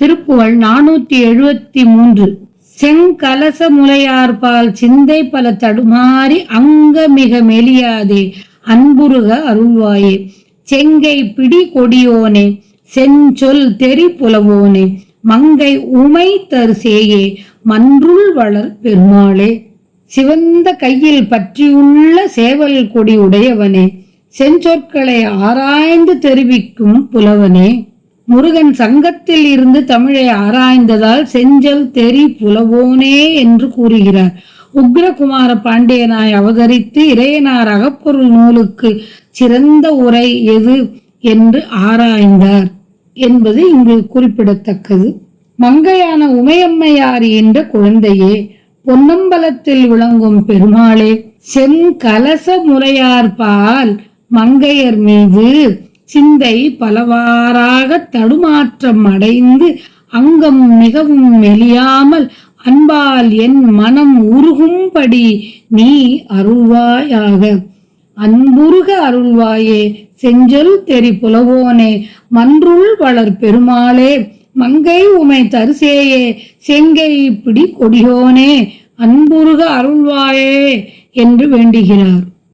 திருப்புகழ் நானூத்தி எழுபத்தி மூன்று. செங்கலச முலையார்பால் சிந்தை பல தடுமாறி அங்க மிக மெலியாதே அன்புருக அருள்வாயே. செங்கை பிடி கொடியோனே செஞ்சொல் தெரி புலவோனே மங்கை உமை தருசேயே மன்றுள் வளர் பெருமாளே. சிவந்த கையில் பற்றியுள்ள சேவல் கொடி உடையவனே செஞ்சொற்களை ஆராய்ந்து தெரிவிக்கும் புலவனே. முருகன் சங்கத்தில் இருந்து தமிழை ஆராய்ந்ததால் செஞ்சல் தெரி புலவோனே என்று கூறுகிறார். உக்ரகுமார பாண்டியனாய் அவதரித்து இறையனார் அகப்பொருள் நூலுக்கு சிறந்த உரை எது என்று ஆராய்ந்தார் என்பது இங்கு குறிப்பிடத்தக்கது. மங்கையான உமையம்மையார் என்ற குழந்தையே பொன்னம்பலத்தில் விளங்கும் பெருமாளே செங்கலச முறையார் பால் மங்கையர் மீது சிந்தை பலவாறாக தடுமாற்றம் அடைந்து அங்கம் மிகவும் மெலியாமல் அன்பால் என் மனம் உருகும்படி நீ அருள்வாயாக. அன்புருக அருள்வாயே செஞ்சொல் தெரி புலவோனே மன்றுள் வளர் பெருமாளே மங்கை உமை தரிசேயே செங்கை பிடி கொடியோனே அன்புருக அருள்வாயே என்று வேண்டுகிறார்.